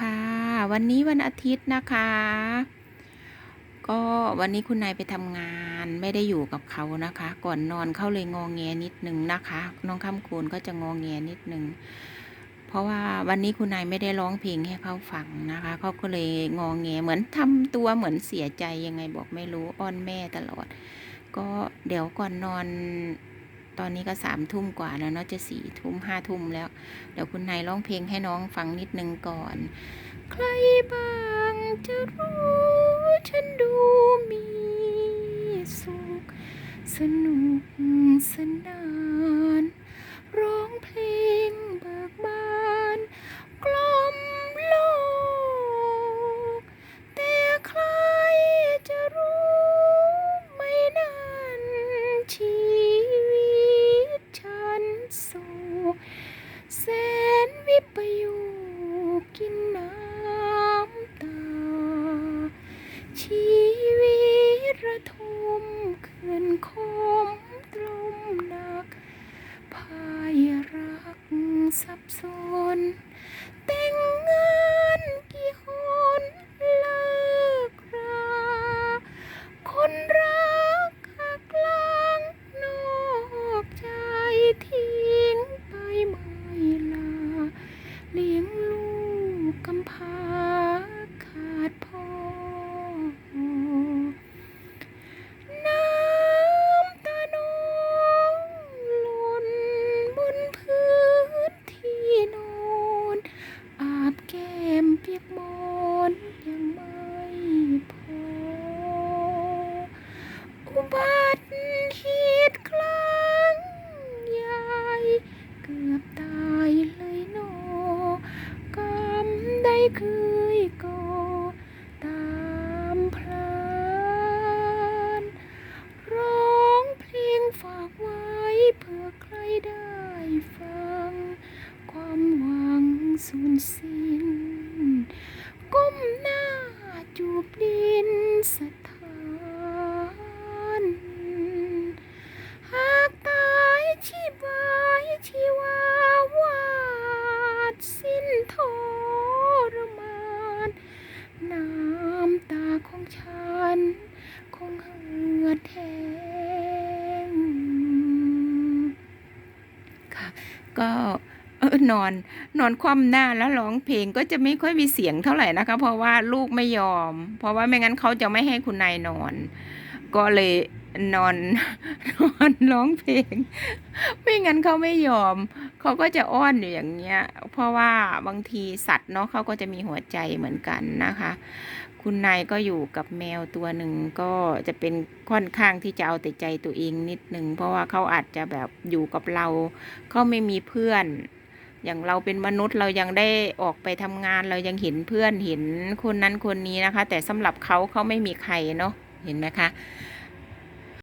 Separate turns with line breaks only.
ค่ะ วันนี้วันอาทิตย์นะคะ ก็วันนี้คุณนายไปทำงานไม่ได้อยู่กับเขานะคะ ก่อนนอนเขาเลยงองแงนิดนึงนะคะ น้องคำคูณก็จะงองแงนิดนึงเพราะว่าวันนี้คุณนายไม่ได้ร้องเพลงให้เขาฟังนะคะเขาก็เลยงองแงเหมือนทำตัวเหมือนเสียใจยังไงบอกไม่รู้อ้อนแม่ตลอด ก็เดี๋ยวก่อนนอน ตอนนี้ก็สามทุ่มกว่าแล้วเนาะจะสี่ทุ่มห้าทุ่มแล้ว เดี๋ยวคุณนายร้องเพลงให้น้องฟังนิดนึงก่อน ใครบ้างจะรู้ฉันดูมีสุข สนุกสนาน ร้องเพลงเบิกบาน แสนวิปยูกินน้ำตา ชีวิตระทมเขื่อนคมตรมหนักพายรักสับสน ได้เคยก่อตามพลานร้องเพลงฝากไว้เพื่อใครได้ฟัง ความหวังสูญสิ้น ฉัน คงเหือดแห้งค่ะ ก็นอนนอนคว่ำหน้าแล้วร้องเพลงก็จะไม่ค่อยมีเสียงเท่าไหร่นะคะ เพราะว่าลูกไม่ยอม เพราะว่าไม่งั้นเขาจะไม่ให้คุณนายนอน ก็เลยนอนนอนร้องเพลง ไม่งั้นเขาไม่ยอม เขาก็จะอ้อนอยู่อย่างเงี้ย เพราะว่าบางทีสัตว์เนาะเขาก็จะมีหัวใจเหมือนกันนะคะ คุณนายก็อยู่กับแมวตัวหนึ่งก็จะเป็นค่อนข้างที่จะเอาแต่ใจตัวเองนิดหนึ่งเพราะว่าเขาอาจจะแบบอยู่กับเรา เขาไม่มีเพื่อนอย่างเราเป็นมนุษย์เรายังได้ออกไปทำงานเรายังเห็นเพื่อนเห็นคนนั้นคนนี้นะคะ แต่สำหรับเขาเขาไม่มีใครเนาะ เห็นไหมคะ